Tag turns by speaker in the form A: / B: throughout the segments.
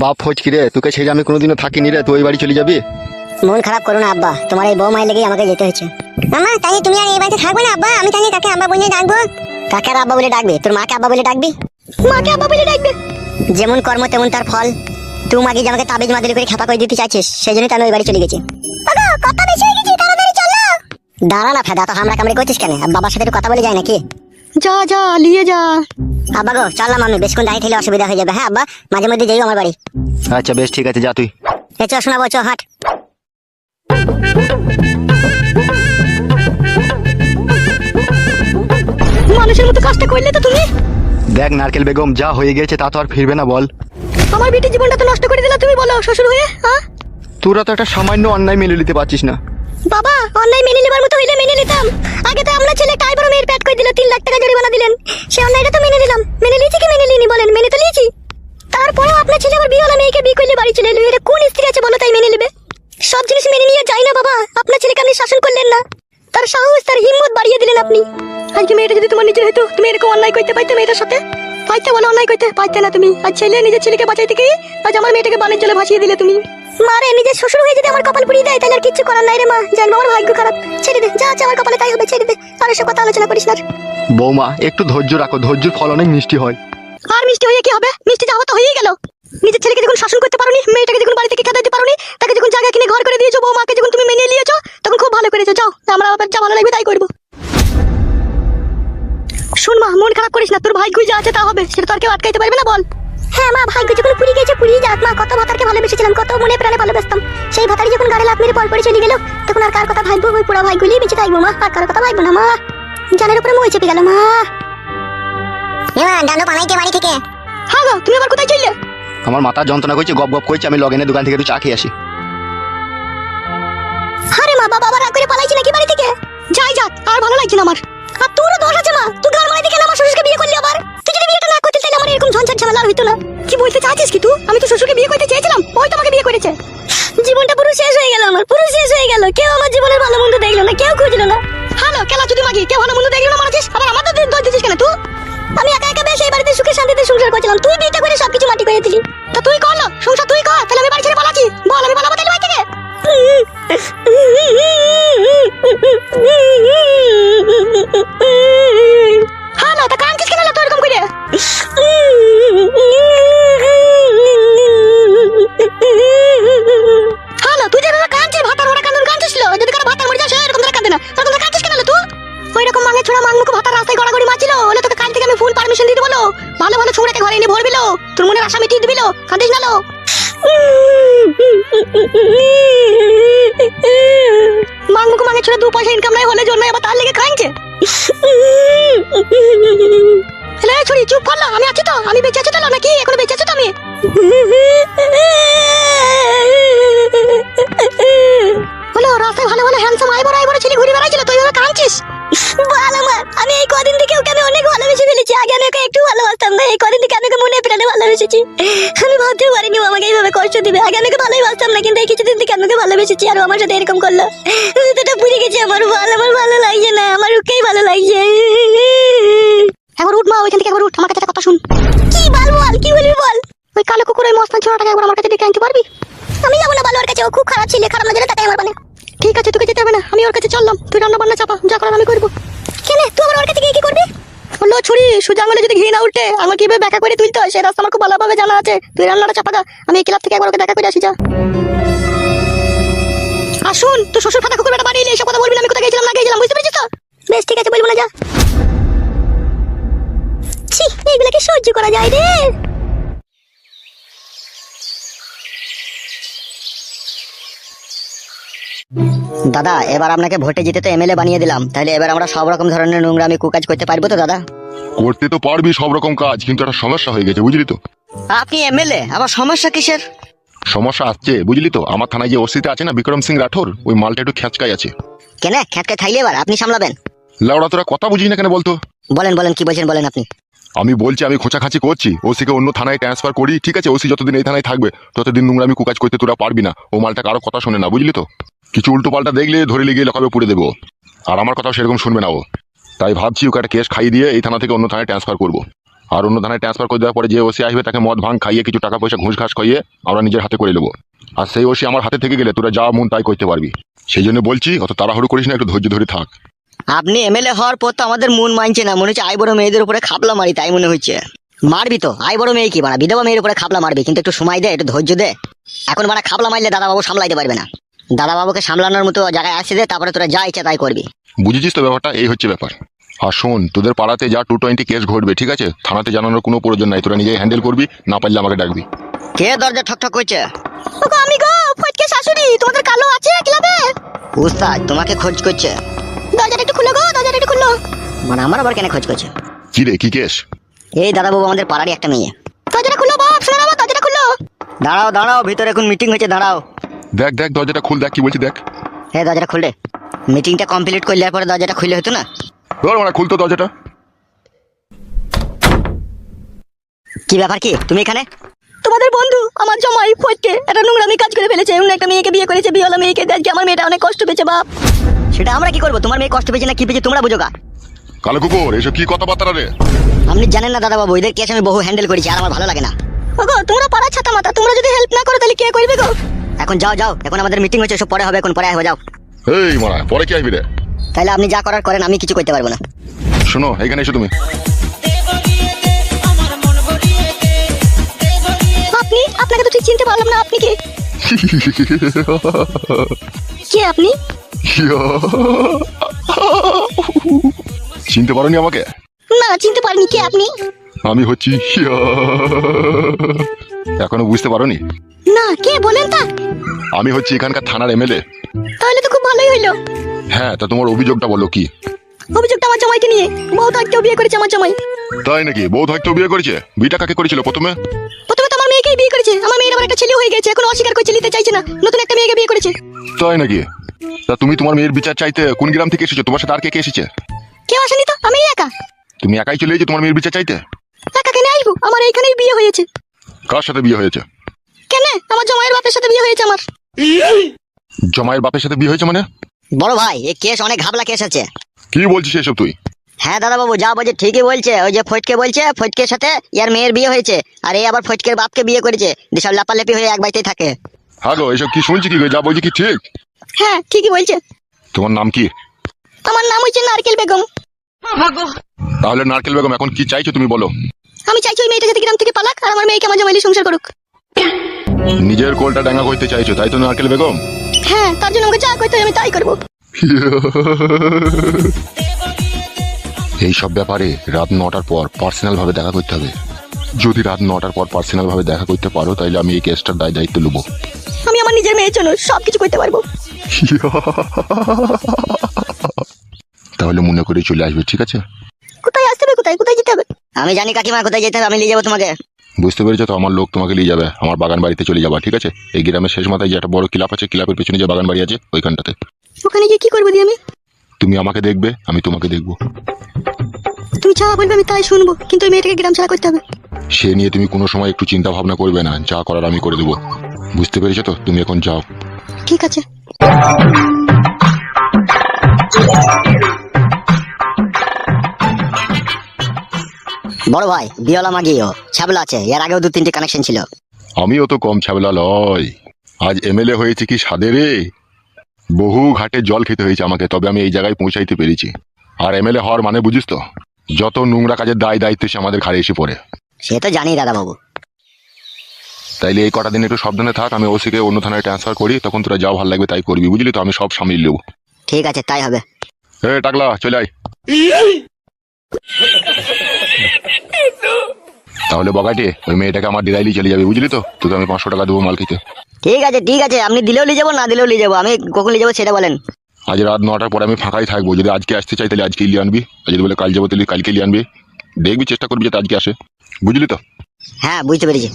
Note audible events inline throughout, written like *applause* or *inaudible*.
A: বাপ ফৌজ রে তোকে ছেড়ে আমি কোনোদিনও থাকিনি রে তুই ওই বাড়ি চলে যাবি?
B: মন খারাপ করো না আব্বা। তোমার এই বউ মায়ের লেগেই আমাকে যেতে হয়েছে।
C: মামা তাই তুমি আর এই বাড়িতে থাকবে না আব্বা? আমি তাহলে কাকে আব্বা বলে ডাকবো।
B: কাকে আর আব্বা বলে ডাকবে? তোর মাকে আব্বা বলে ডাকবি?
C: মাকে আব্বা বলে ডাকবে।
B: যেমন কর্ম তেমন তার ফল। তুই মাকে যে আমাকে তাবিজ মাদুরি করে খেপা করে দিতে চাইছিস সেই জন্যই তো আমি ওই বাড়ি চলে গেছি।
C: কত বেশি হয়ে গেছে তাড়াতাড়ি চলো।
B: দাঁড়া না ফেদা তো হামরা কামড়ে করছিস কেন? বাবার সাথে কথা বলে যায় নাকি?
D: যা যা নিয়ে যা।
B: আব্বা গো চললাম আমি বেশক্ষণ দাঁড়িয়ে থাকলে অসুবিধা হয়ে যাবে হ্যাঁ আব্বা? মাঝে মধ্যে যাইও আমার বাড়ি।
A: আচ্ছা বেশ ঠিক আছে যা তুই।
B: এ চ শোনাবো চ হাট।
D: মানুষের মতো কাজটা করলে তো তুমি।
A: দেখ নারকেল বেগম যা হয়ে গেছে তা তো আর ফিরবে না বল।
D: আমার বেটির জীবনটা তো নষ্ট করে দিলা তুমি বলো শ্বশুর হয়ে হ্যাঁ?
A: তোরা তো একটা সামান্য অন্যায় মেনে নিতে পারছিস না।
C: বাবা, অন্যায় মেনে নেবার মতো হইলে মেনে নিতাম। আগে তো আমরা ছেলে কাই বড় মেয়ের প্যাট করে দিল, তিন লাখ টাকা জরিমানা দিলেন। সে অন্যায়টা তো মেনে নিলাম। মেনে নিয়েছি কি মেনে নিনি বলেন? মেনে তো নিয়েছি। তারপরেও আপনার ছেলে আবার বিয়ে হলো, মেয়েকে বিয়ে করলে বাড়ি চলে এলো। এটা কোন স্ত্রী আছে বলো তাই মেনে নেবে? সব জিনিস মেনে নিয়ে যাই না বাবা। আপনার ছেলেকে আপনি শাসন করলেন না। তার সাহস, তার হিম্মত বাড়িয়ে দিলেন আপনি।
D: আজকে মেয়েটা যদি তোমার নিজের হতো তুমি এরকম অন্যায় করতে পাইতে মেয়েটার সাথে? পাইতে বলো অন্যায় করতে পাইতে না তুমি। আর ছেলে নিজের ছেলেকে বাঁচাইতে গিয়ে আজ আমার মেয়েটাকে বানের জলে ভাসিয়ে দিলে তুমি।
C: মারে নিজের শ্বশুর হয়ে যদি আমার কপাল পুড়িয়ে দেয় তাহলে আর কিচ্ছু করার নাই রে মা। জানব আমার ভাগ্য খারাপ ছেড়ে দে যা আছে আমার কপালে তাই হবে ছেড়ে দে। আর এসব কথা আলোচনা করিস না।
A: বৌমা একটু ধৈর্য রাখো ধৈর্যের ফল অনেক মিষ্টি হয়।
D: আর মিষ্টি হয়ে কি হবে? মিষ্টি যাওয়া তো হয়েই গেল। নিজের ছেলেকে যখন শাসন করতে পারোনি মেয়েটাকে যখন বাড়ি থেকে খেতে দিতে পারোনি তাকে যখন জায়গা কিনে ঘর করে দিয়েছ বৌমাকে যখন তুমি মেনে নিয়েছো তখন খুব ভালো করেছ। যাও আমরা আবার যা ভালো লাগবে তাই করব। শোন মা মন খারাপ করিস না তোর ভাই যা আছে তা হবে সেটা তো আর কেউ আটকাইতে পারবে না বল।
C: হ্যাঁ মা ভাগ্য যখন পুরি গেছে পুরি যাক মা। কত ভাতারকে ভালোবেসেছিলাম কত মনে প্রাণে ভালোবাসতাম। সেই ভাতারি যখন গাড়ি লাত মেরে পর পরে চলে গেল তখন আর কার কথা ভাইবো ওই পুরা ভাইগুলি বেঁচে থাকব মা আর কার কথা ভাইবো না মা। জানের উপরে মই চেপে গেল মা।
B: ডান্ডো পালাইতে বাড়ি থেকে?
D: হ্যাঁ গো তুমি আবার কোথায় চললে?
A: আমার মাথা যন্ত্রণা করছে গপ গপ করছে আমি লগেনের দোকান থেকে একটু চা খেয়ে আসি।
C: আরে মা বাবা আবার রাগ করে পালাইছি নাকি বাড়ি থেকে?
D: যাই যাক আর ভালো লাগছে না আমার।
C: আর তোরও দোষ আছে মা তুই গান মারাই কেন আমার শ্বশুরকে বিয়ে করলি আবার? এরকম ঝঞ্ঝাট ঝামেলা হইতো না।
D: কি বলতে চাচ্ছিস কি তুই? আমি তো শ্বশুরকে বিয়ে করতে চেয়েছিলাম ওই তোমাকে বিয়ে করেছে।
C: জীবনটা পুরো শেষ হয়ে গেল আমার পুরো শেষ হয়ে গেল। কেউ আমার জীবনের ভালো মন্দ দেখল না কেউ খুঁজলো না।
D: হ্যালো কেলা যদি মাগি কেউ ভালো মন্দ দেখল না মারাছিস? আবার আমাদের দোষ দিচ্ছিস কেন তুই?
C: আমি একা একা বেশ এই বাড়িতে সুখে শান্তিতে সংসার করছিলাম। তুই বিয়েটা করে সবকিছু মাটি করে দিলি।
D: তা তুই কর না সংসার তুই কর তাহলে আমি বাড়ি ছেড়ে পালাচ্ছি। বল আমি পালাবো তাহলে বাড়ি থেকে। *laughs* কান্দিস মাঙ্গুকে মাঙ্গে ছেড়ে দু পয়সা ইনকাম নাই, হলে জন্য আবার তার লেগে খাইছে হ্যালো ছড়ি চুপ করল আমি আছি তো, আমি বেঁচে আছি তো, নাকি এখন বেঁচে আছি তো আমি?
C: ভাবতেও পারিনি ও আমাকে এইভাবে কষ্ট দিবে। আগে আমি ওকে ভালোই বাসতাম না কিন্তু এই কিছুদিন থেকে আমি ওকে ভালোবেসেছি আর আমার সাথে এরকম করল। সেটা পুড়ে গেছে আমার বল আমার ভালো লাগছে না আমার ওকেই ভালো লাগছে।
D: একবার উঠ মা ওইখান থেকে একবার উঠ আমার কাছে কথা শুন।
C: কি বল বল কি বলবি বল?
D: ওই কালো কুকুর ওই মস্তান ছোড়াটাকে একবার আমার কাছে ডেকে আনতে পারবি?
C: আমি যাব না বালুর কাছে ও খুব খারাপ ছিল খারাপ নজরে তাকাই আমার মানে।
D: ঠিক আছে তোকে যেতে হবে না আমি ওর কাছে চললাম। তুই রান্না বান্না চাপা যা করার আমি করব
C: কেন তুই আমার ওর কাছে গিয়ে কি করবি
D: হলো ছুরি সুজা আঙুলে যদি ঘি না উল্টে আমার কীভাবে ব্যাকা করে তুলতে হয়, সে রাস্তা আমার খুব ভালোভাবে জানা আছে। তুই রান্নাটা চাপা গা আমি এই ক্লাব থেকে একবার দেখা করে আসি, যা। আসুন তুই শ্বশুর ফাটা কুকুর বেটা বাড়ি এসব কথা বলবি আমি কোথায় গেছিলাম না গেছিলাম বুঝতে পেরেছিস তো?
C: বেশ, ঠিক আছে, বলব না, যা। ছি এগুলাকে সহ্য করা যায় রে।
B: দাদা, এবার আপনাকে ভোটে জিতে তো এমএলএ বানিয়ে দিলাম, তাহলে এবার আমরা সব রকম ধরনের নোংরামি কুকাজ করতে পারব তো, দাদা?
E: করতে তো পারবি সব রকম কাজ কিন্তু একটা সমস্যা হয়ে গেছে বুঝলি তো?
B: আপনি এমএলএ আবার সমস্যা কিসের?
E: সমস্যা আসছে বুঝলি তো? আমার থানায় যে ওসিতে আছে না বিক্রম সিং রাঠোর ওই মালটা একটু খেঁচকাই আছে।
B: কেন? খ্যাটকে থাইলে এবার আপনি সামলাবেন।
E: লাউড়া তোরা কথা বুঝি না কেন বলতো?
B: বলেন বলেন কি বলছেন বলেন আপনি।
E: আমি বলছি আমি খোঁচাখাচি করছি ওসিকে অন্য থানায় ট্রান্সফার করি ঠিক আছে? ওসি যতদিন এই থানায় থাকবে ততদিন নোংরামি কুকাজ করতে তোরা পারবি না। ও মালটা কারও কথা শোনে না বুঝলি তো? কিছু উল্টো পাল্টা দেখলে ধরে লিগিয়ে লকাবে পুড়ে দেবো। আর আমার কথা সেরকম শুনবে না ও। তাই ভাবছি ওকে একটা কেস খাইয়ে দিয়ে এই থানা থেকে অন্য থানায় ট্রান্সফার করব। আর অন্য থানায় ট্রান্সফার করে দেওয়ার পরে যে ওসি আসবে তাকে মদ ভাঙ খাইয়ে কিছু টাকা পয়সা ঘুষ ঘাস খাইয়ে আমরা নিজের হাতে করে নেব। আর সেই ওসি আমার হাতে থেকে গেলে তোরা যা মন তাই করতে পারবি। সেই জন্য বলছি, অত তাড়াহুড়ো করিস না, একটু ধৈর্য ধরে থাক।
B: আপনি এমএলএ হওয়ার পর তো আমাদের মন মানছে না, মনে হচ্ছে আই বড় মেয়েদের উপরে খাপলা মারি, তাই মনে হচ্ছে। মারবি তো, আই বড় মেয়ে কি বাড়া, বিধবা মেয়ের উপরে খাপলা মারবি, কিন্তু একটু সময় দে, একটু ধৈর্য দে। এখন বাড়া খাপলা মারলে দাদা বাবু সামলাইতে পারবে না। দাদা বাবুকে সামলানোর মতো জায়গায় আসে দে তারপরে তোরা যা ইচ্ছা তাই করবি।
E: বুঝেছিস তো ব্যাপারটা? এই হচ্ছে ব্যাপার। আর শোন তোদের পাড়াতে যা টু টোয়েন্টি কেস ঘটবে ঠিক আছে? থানাতে জানানোর কোনো প্রয়োজন নাই তোরা নিজেই হ্যান্ডেল করবি না পারলে আমাকে ডাকবি।
B: কে দরজা ঠক ঠক করছে?
D: ওগো আমি গো ফটকে শাশুড়ি তোমাদের কালো আছে ক্লাবে?
B: উস্তাদ তোমাকে খোঁজ করছে।
D: দরজাটা একটু খুলো গো দরজাটা একটু খুলো।
B: মানে আমার আবার কেন খোঁজ করছে?
E: কি রে কি কেস
B: এই দাদা বাবু আমাদের পাড়ারই একটা মেয়ে।
D: দরজাটা খুলো বাপ শোনো বাবা দরজাটা খুলো।
B: দাঁড়াও দাঁড়াও ভিতরে এখন মিটিং হয়েছে দাঁড়াও।
E: দেখ দেখ দরজাটা খুল দেখ কি বলছি দেখ।
B: হ্যাঁ দরজাটা খুলে মিটিংটা কমপ্লিট করলে পরে দরজাটা খুলে হতো না?
E: ধর মানে খুলতো দরজাটা।
B: কি ব্যাপার কি? তুমি এখানে?
D: তোমাদের বন্ধু আমার জামাই ফটকে একটা নোংরামি কাজ করে ফেলেছে। অন্য একটা মেয়েকে বিয়ে করেছে বিয়ে বিয়েওয়ালা মেয়েকে। আজকে আমার মেয়েটা অনেক কষ্ট পেয়েছে বাপ।
B: সেটা আমরা কি করব? তোমার মেয়ে কষ্ট পেয়েছে না কি পেয়েছে তোমরা বুঝো গা।
E: কালো কুকুর এসব কি কথাবার্তা রে?
B: আপনি জানেন না দাদা বাবু এদের কেস আমি বহু হ্যান্ডেল করেছি আর আমার ভালো লাগে না।
D: ওগো তোমরা পাড়া ছাতা মাতা তোমরা যদি হেল্প না করো তাহলে কে করবে গো?
B: এখন যাও যাও। এখন আমাদের মিটিং হচ্ছে সব পরে হবে এখন পরে হবে যাও।
E: এই মারা পরে কি আসবি রে?
B: তাহলে আপনি যা করার করেন আমি কিছু করতে পারব না।
E: শোনো এখানে এসো তুমি।
D: আপনি? আপনাকে তো ঠিক চিনতে পারলাম না আপনি কে? কে আপনি?
E: চিনতে পারোনি আমাকে?
D: না চিনতে পারিনি কে আপনি?
E: আমি হচ্ছি এখনও বুঝতে পারোনি?
D: না কে? বলেন তা।
E: আমি হচ্ছি এখানকার থানার এমএলএ।
D: তাহলে তো খুব ভালোই হইল।
E: হ্যাঁ তা তোমার অভিযোগটা বলো কি?
D: অভিযোগটা আমার জামাইকে নিয়ে। বউ আজকেও বিয়ে করেছে আমার জামাই।
E: তাই নাকি? বউ হয়তো বিয়ে করেছে? বিটা কাকে করেছিল প্রথমে?
D: প্রথমে তো আমার মেয়েকেই বিয়ে করেছে। আমার মেয়ের আবার একটা ছেলে হয়ে গেছে এখন অস্বীকার করছে নিতে চাইছে না। নতুন একটা মেয়েকে বিয়ে করেছে।
E: তাই নাকি? তা তুমি তোমার মেয়ের বিচার চাইতে কোন গ্রাম থেকে এসেছ? তোমার সাথে আর কে কে এসেছে?
D: কেউ আসেনি তো? আমি একা।
E: তুমি একাই চলে এসেছ তোমার মেয়ের বিচার চাইতে?
D: একা কেন আসব? আমার এইখানেই বিয়ে হয়েছে।
E: কার সাথে বিয়ে হয়েছে?
D: কেন? আমার জামাইয়ের বাপের সাথে বিয়ে হয়েছে আমার।
E: জমায়ের বাপের সাথে বিয়ে হয়েছে মানে?
B: বড় ভাই এই কেস অনেক ঘাবলা কেস আছে।
E: কি বলছিস এসব তুই?
B: হ্যাঁ দাদা বাবু যা বলছে ঠিকই বলছে। ওই যে ফটকে বলছে ফটকের সাথে ইয়ার মেয়ের বিয়ে হয়েছে। আর এই আবার ফটকের বাপকে বিয়ে করেছে। যেসব লাপালাপি হয়ে এক বাড়িতেই থাকে।
E: হ্যাঁ গো এসব কি শুনছি কি গো? যা বলছি কি ঠিক?
D: হ্যাঁ ঠিকই বলছে।
E: তোমার নাম কি?
D: আমার নাম হচ্ছে নারকেল বেগম।
E: তাহলে নারকেল বেগম এখন কি চাইছো তুমি বলো?
D: আমি চাইছি ওই মেয়েটা যাতে গ্রাম থেকে পালাক আর আমার মেয়েকে আমার জামাইলি সংসার করুক।
E: নিজের কোলটা ডাঙ্গা করতে চাইছো তাই তো নারকেল বেগম?
D: হ্যাঁ তার জন্য আমাকে যা করতে হয় আমি তাই করব।
E: এই সব ব্যাপারে রাত নটার পর পার্সোনাল ভাবে দেখা করতে হবে। যদি রাত নটার পর পার্সোনাল ভাবে দেখা করতে পারো তাহলে আমি এই কেসটার দায় দায়িত্ব নেব
D: আমি আমার নিজের মেয়ের জন্য সবকিছু করতে পারব।
E: তাহলে মনে করে চলে আসবে ঠিক আছে
D: কোথায় আসতে হবে কোথায় কোথায় যেতে হবে
B: আমি জানি কাকিমা কোথায় যেতে হবে আমি নিয়ে যাব তোমাকে।
E: বুঝতে পেরেছ তো? আমার লোক তোমাকে নিয়ে যাবে। আমার বাগান বাড়িতে চলে যাবা ঠিক আছে? এই গ্রামের শেষ মাথায় যে একটা বড় ক্লাব আছে ক্লাবের পেছনে যে বাগান বাড়ি আছে ওইখানটাতে।
D: ওখানে গিয়ে কি করব দিয়ে আমি?
E: তুমি আমাকে দেখবে আমি তোমাকে দেখব।
D: তুমি যা বলবে আমি তাই শুনব কিন্তু ওই মেয়েটাকে গ্রাম ছাড়া করতে হবে।
E: সে নিয়ে তুমি কোনো সময় একটু চিন্তা ভাবনা করবে না যা করার আমি করে দেবো। বুঝতে পেরেছ তো? তুমি এখন যাও।
D: ঠিক আছে।
B: বড় ভাই বিয়লা মাগিও ছাবলা আছে এর আগেও দু তিনটে কানেকশন ছিল।
E: আমিও তো কম ছাবেলা লয়। আজ এমএলএ হয়েছে কি সাদে রে? বহু ঘাটে জল খেতে হয়েছে আমাকে তবে আমি এই জায়গায় পৌঁছাইতে পেরেছি। আর এমএলএ হওয়ার মানে বুঝিস তো? যত নোংরা কাজের দায় দায়িত্ব সে আমাদের ঘাড়ে এসে পড়ে।
B: সে তো জানি দাদা বাবু
E: তাইলে এই কটা দিন একটু সাবধানে থাক আমি ওসিকে অন্য থানায় ট্রান্সফার করি তখন তোরা যাও ভালো লাগবে তাই করবি বুঝলি তো? আমি সব সামলিয়ে নেব।
B: ঠিক আছে তাই হবে।
E: এ টাকলা চলে আয়। তাহলে বগাটে ওই মেয়েটাকে আমার ডিরাইলি চলে যাবে বুঝলি তো? তোকে আমি পাঁচশো টাকা দেবো মাল খেতে।
B: ঠিক আছে ঠিক আছে আপনি দিলেও নিয়ে যাব না দিলেও নিয়ে যাব আমি কখন নিয়ে যাব সেটা বলেন।
E: আজ রাত নটার পরে আমি ফাঁকাই থাকব যদি আজকে আসতে চাই তাহলে আজকে লিয়ে আনবি আর যদি বলে কাল যাব তাহলে কালকে লিয়ে আনবি। দেখবি চেষ্টা করবি যাতে আজকে আসে। বুঝলি তো?
B: হ্যাঁ বুঝতে পেরেছি।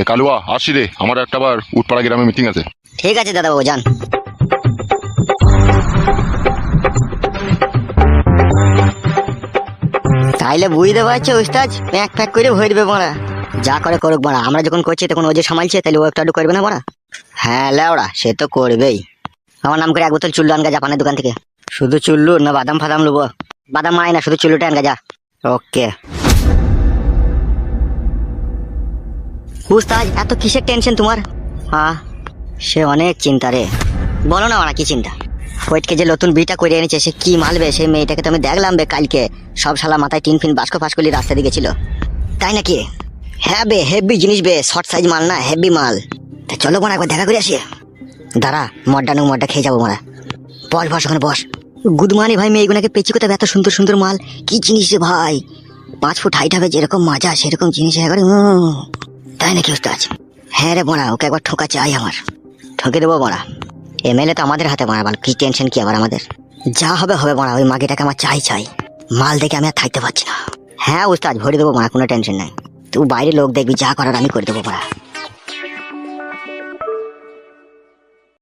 E: এ কালুয়া আসছি রে আমার একটা বার উঠপাড়া গ্রামে মিটিং আছে।
B: ঠিক আছে দাদা বাবু যান। তাইলে বুঝতে পারছ উস্তাজ প্যাক প্যাক করে ভরে দেবে মারা যা করে করুক মারা আমরা যখন করছি তখন ও যে সামালছে তাহলে ও একটু আধটু করবে না মারা হ্যাঁ লেওড়া, সে তো করবেই। আমার নাম করে এক বোতল চুল্লু আনগা জাপানের দোকান থেকে। শুধু চুল্লু না, বাদাম ফাদাম লুবো। বাদাম মায় না, শুধু চুল্লুটা আনগা যা। ওকে। উস্তাদ, এত কিসের টেনশন তোমার? হ্যাঁ সে অনেক চিন্তা রে। বলো না ওরা কি চিন্তা? ফয়েটকে যে নতুন বিটা করে এনেছে, সে কি মালবে? সেই মেয়েটাকে তো আমি দেখলাম বে কালকে। সব শালা মাথায় টিন ফিন বাস্ক ফাস্কলি রাস্তা দিকে ছিল। তাই নাকি? হ্যাঁ বে হেভি জিনিস বে শর্ট সাইজ মাল না হেভি মাল। তা চলো বোন একবার দেখা করে আসি। দাঁড়া মডটা নু মডটা খেয়ে যাব মোরা বস বস, ওখানে বস। গুদমানি ভাই মেয়েগুনাকে পেঁচি কোথায় এত সুন্দর সুন্দর মাল। কি জিনিস রে ভাই। পাঁচ ফুট হাইট হবে, যেরকম মাজা, সেরকম জিনিস একবারে। তাই নাকি উস্তাদ হ্যাঁ রে বোনা ওকে একবার ঠোকা চাই আমার। ঠকে দেবো বোনা এমএলএ তো আমাদের হাতে মারা কি টেনশন কি আবার আমাদের? যা হবে হবে মারা, ওই মাগিটাকে আমার চাই চাই। মাল দেখে আমি আর থাকতে পারছি না। হ্যাঁ উস্তাদ, ভরে দেবো মারা, কোনো টেনশন নাই। তুই বাইরে লোক দেখবি, যা করার আমি করে দেবো মারা।